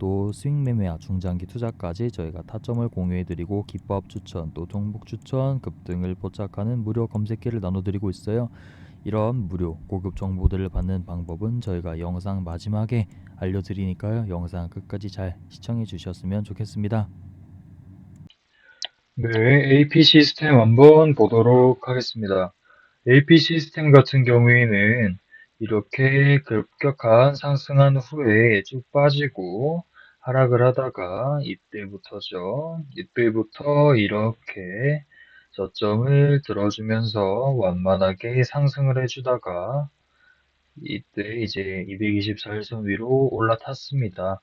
또 스윙 매매와 중장기 투자까지 저희가 타점을 공유해드리고 기법 추천 또 종목 추천 급등을 포착하는 무료 검색기를 나눠드리고 있어요. 이런 무료 고급 정보들을 받는 방법은 저희가 영상 마지막에 알려드리니까요. 영상 끝까지 잘 시청해 주셨으면 좋겠습니다. 네, AP 시스템 한번 보도록 하겠습니다. AP 시스템 같은 경우에는 이렇게 급격한 상승한 후에 쭉 빠지고 하락을 하다가 이때부터죠. 이때부터 이렇게 저점을 들어주면서 완만하게 상승을 해주다가 이때 이제 224일선 위로 올라탔습니다.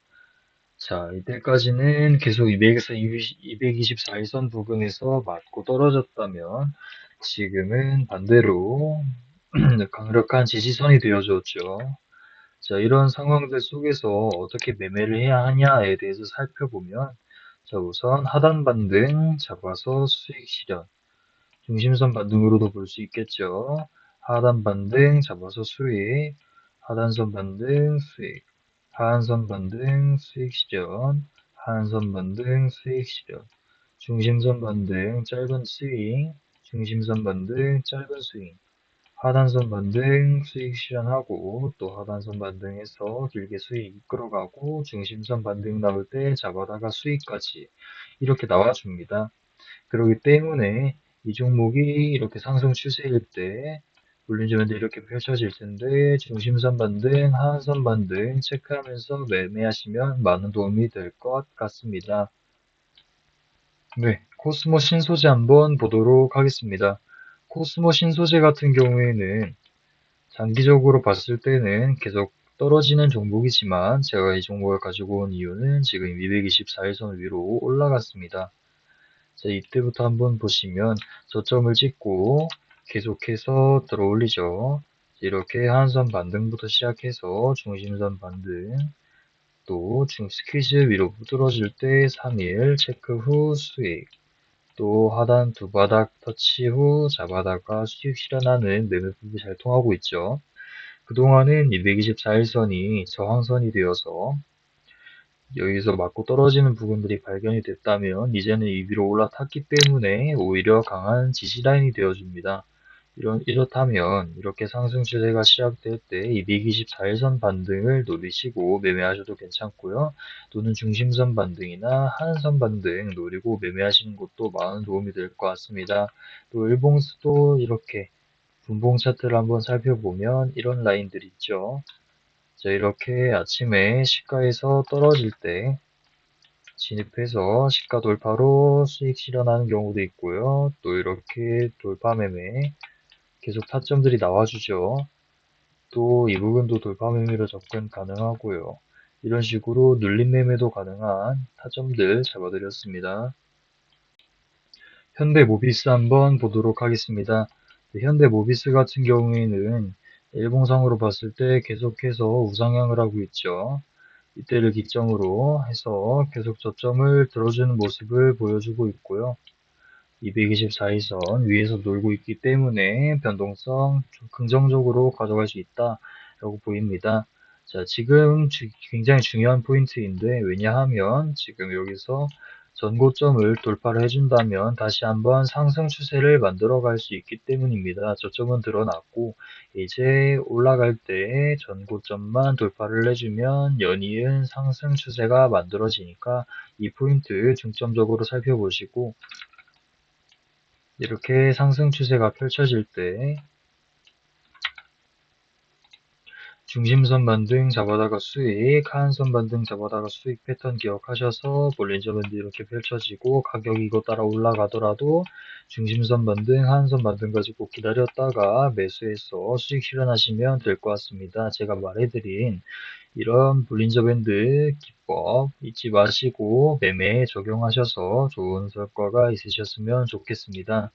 자, 이때까지는 계속 200에서 224일선 부근에서 맞고 떨어졌다면 지금은 반대로 강력한 지지선이 되어줬죠. 자, 이런 상황들 속에서 어떻게 매매를 해야 하냐에 대해서 살펴보면 자, 우선 하단 반등 잡아서 수익 실현 중심선 반등으로도 볼 수 있겠죠. 하단 반등 잡아서 수익 하단선 반등 수익 하한선 반등 수익 실현, 하한선 반등 수익 실현, 중심선 반등 짧은 스윙, 중심선 반등 짧은 스윙, 하단선 반등 수익 실현하고 또 하단선 반등에서 길게 수익 이끌어가고 중심선 반등 나올 때 잡아다가 수익까지 이렇게 나와줍니다. 그렇기 때문에 이 종목이 이렇게 상승 추세일 때 물린지면도 이렇게 펼쳐질 텐데 중심선 반등, 하한선 반등 체크하면서 매매하시면 많은 도움이 될 것 같습니다. 네, 코스모 신소재 한번 보도록 하겠습니다. 코스모 신소재 같은 경우에는 장기적으로 봤을 때는 계속 떨어지는 종목이지만 제가 이 종목을 가지고 온 이유는 지금 224일선 위로 올라갔습니다. 자, 이때부터 한번 보시면 저점을 찍고 계속해서 들어올리죠. 이렇게 한선 반등부터 시작해서 중심선 반등, 또 중 스퀴즈 위로 뚫어질 때 3일 체크 후 수익, 또 하단 두 바닥 터치 후 잡아다가 수익 실현하는 매매법이 잘 통하고 있죠. 그동안은 224일선이 저항선이 되어서 여기서 맞고 떨어지는 부분들이 발견이 됐다면 이제는 이 위로 올라탔기 때문에 오히려 강한 지지라인이 되어줍니다. 이런, 이렇다면 이렇게 상승 추세가 시작될 때 224일선 반등을 노리시고 매매하셔도 괜찮고요. 또는 중심선 반등이나 하한선 반등 노리고 매매하시는 것도 많은 도움이 될 것 같습니다. 또 일봉수도 이렇게 분봉 차트를 한번 살펴보면 이런 라인들이 있죠. 자, 이렇게 아침에 시가에서 떨어질 때 진입해서 시가 돌파로 수익 실현하는 경우도 있고요. 또 이렇게 돌파 매매 계속 타점들이 나와주죠. 또 이 부분도 돌파 매매로 접근 가능하고요. 이런 식으로 눌림 매매도 가능한 타점들 잡아드렸습니다. 현대 모비스 한번 보도록 하겠습니다. 현대 모비스 같은 경우에는 일봉상으로 봤을 때 계속해서 우상향을 하고 있죠. 이때를 기점으로 해서 계속 저점을 들어주는 모습을 보여주고 있고요. 224일선 위에서 놀고 있기 때문에 변동성 좀 긍정적으로 가져갈 수 있다라고 보입니다. 자, 지금 주- 굉장히 중요한 포인트인데 왜냐하면 지금 여기서 전고점을 돌파를 해준다면 다시 한번 상승 추세를 만들어 갈 수 있기 때문입니다. 저점은 드러났고 이제 올라갈 때 전고점만 돌파를 해주면 연이은 상승 추세가 만들어지니까 이 포인트 중점적으로 살펴보시고 이렇게 상승 추세가 펼쳐질 때 중심선 반등 잡아다가 수익, 하한선 반등 잡아다가 수익 패턴 기억하셔서 볼린저 밴드 이렇게 펼쳐지고 가격이 이거 따라 올라가더라도 중심선 반등, 하한선 반등 가지고 기다렸다가 매수해서 수익 실현하시면 될 것 같습니다. 제가 말해드린 이런 볼린저 밴드 기법 잊지 마시고 매매에 적용하셔서 좋은 성과가 있으셨으면 좋겠습니다.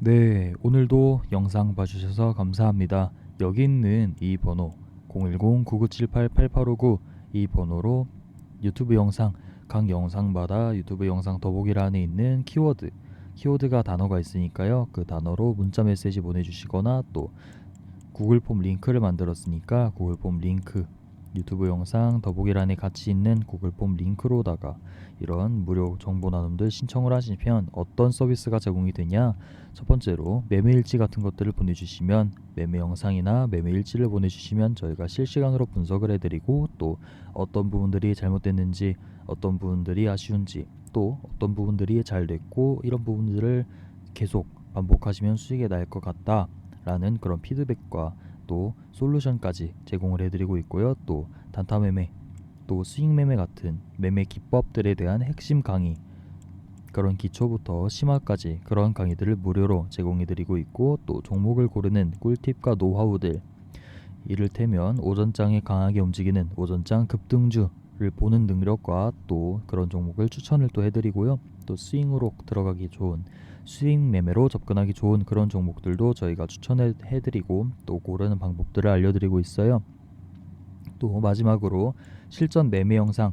네, 오늘도 영상 봐주셔서 감사합니다. 여기 있는 이 번호 010-9978-8859 이 번호로 유튜브 영상 각 영상마다 유튜브 영상 더보기란에 있는 키워드 키워드가 단어가 있으니까요. 그 단어로 문자 메시지 보내주시거나 또 구글 폼 링크를 만들었으니까 구글 폼 링크 유튜브 영상 더보기란에 같이 있는 구글 폼 링크로다가 이런 무료 정보 나눔들 신청을 하시면 어떤 서비스가 제공이 되냐? 첫 번째로 매매 일지 같은 것들을 보내주시면 매매 영상이나 매매 일지를 보내주시면 저희가 실시간으로 분석을 해드리고 또 어떤 부분들이 잘못됐는지 어떤 부분들이 아쉬운지 또 어떤 부분들이 잘 됐고 이런 부분들을 계속 반복하시면 수익이 날 것 같다 라는 그런 피드백과 또 솔루션까지 제공을 해드리고 있고요. 또 단타 매매, 또 수익 매매 같은 매매 기법들에 대한 핵심 강의 그런 기초부터 심화까지 그런 강의들을 무료로 제공해드리고 있고 또 종목을 고르는 꿀팁과 노하우들 이를테면 오전장에 강하게 움직이는 오전장 급등주 를 보는 능력과 또 그런 종목을 추천을 또 해드리고요. 또 스윙으로 들어가기 좋은 수익 매매로 접근하기 좋은 그런 종목들도 저희가 추천해 드리고 또 고르는 방법들을 알려드리고 있어요. 또 마지막으로 실전 매매 영상